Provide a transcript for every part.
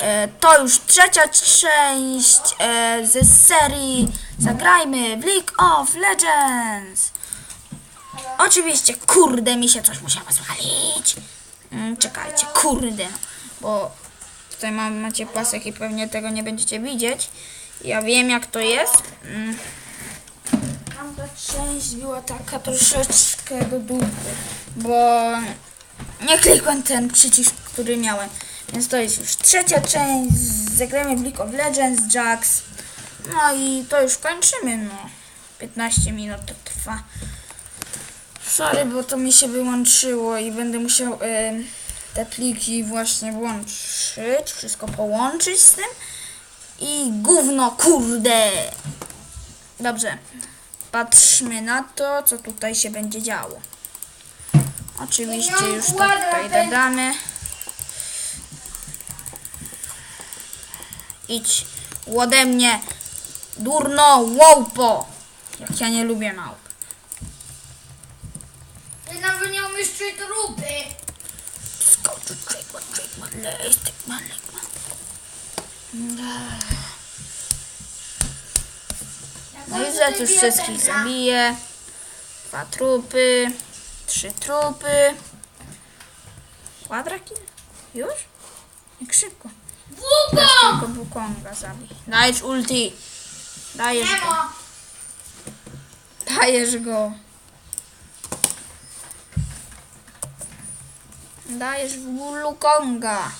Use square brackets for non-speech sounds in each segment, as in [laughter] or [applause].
E, to już trzecia część ze serii Zagrajmy w League of Legends. Oczywiście, kurde, mi się coś musiało zwalić. Mm, czekajcie, kurde, bo tutaj mam, macie pasek i pewnie tego nie będziecie widzieć. Ja wiem jak to jest. Mm. Tamta część była taka troszeczkę do dupy, bo nie klikłem ten przycisk, który miałem. Więc to jest już trzecia część. Zagramy w League of Legends, Jax. No i to już kończymy, no. 15 minut to trwa. Sorry, bo to mi się wyłączyło i będę musiał em, te pliki właśnie włączyć, wszystko połączyć z tym. I gówno, kurde! Dobrze, patrzmy na to, co tutaj się będzie działo. Oczywiście już to tutaj dodamy. Idź ode mnie, durno, łołpo! Jak ja nie lubię małp. Ty nawet nie umiesz czuć trupy. Skoczy, czekma, czekma, lestek, malekma. No i za już wszystkich zabiję. Dwa trupy, trzy trupy. Quadra kill? Już? Jak szybko. Teraz Wuko! tylko Bukonga zabij. Dajesz ulti. Dajesz Nie go. ma. Dajesz go. Dajesz Wukonga.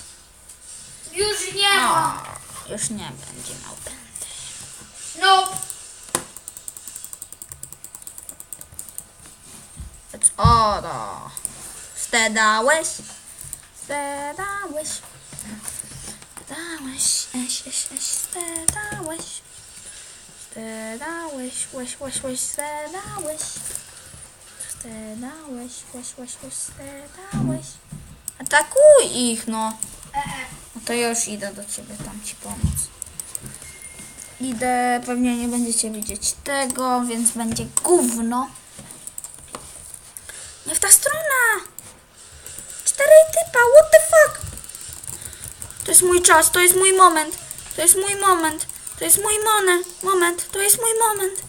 Już nie O, ma. już nie będzie miał pędy. No. Więc o no. Stedałeś? Stedałeś. Stedałeś, eś, eś, eś, stedałeś. Stedałeś, łeś, łeś, łeś, stedałeś. Stedałeś, łeś, łeś, łeś, stedałeś. Atakuj ich, no. E, e. No to ja już idę do ciebie tam ci pomóc. Idę, pewnie nie będziecie widzieć tego, więc będzie gówno. Nie w ta strona! Cztery typa, what the fuck? To jest mój czas, to jest mój moment. To jest mój moment. To jest mój moment. Moment, to jest mój moment.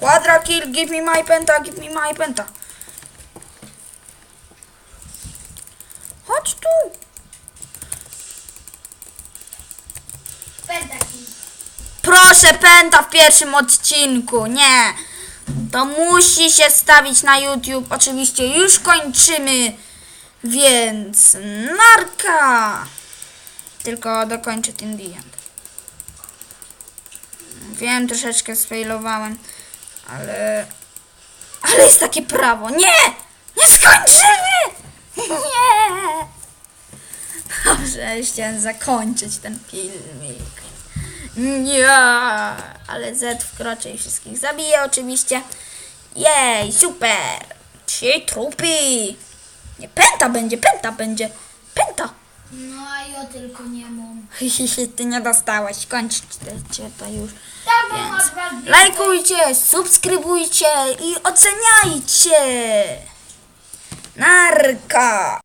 Quadra kill, give me my penta, give me my penta. Chodź tu. Pentaki. Proszę penta w pierwszym odcinku. Nie. To musi się stawić na YouTube. Oczywiście już kończymy. Więc narka. Tylko dokończę ten. Wiem, troszeczkę sfailowałem, ale... Ale jest takie prawo. Nie! Nie skończymy! Nie! Dobrze, chciałem zakończyć ten filmik. Nie, ale Z wkroczy i wszystkich zabije oczywiście. Jej, super! Trzy trupy! Nie, penta będzie, penta będzie, penta! No a ja tylko nie mam. [laughs] Ty nie dostałeś, kończcie to już. Więc lajkujcie, subskrybujcie i oceniajcie! Narka!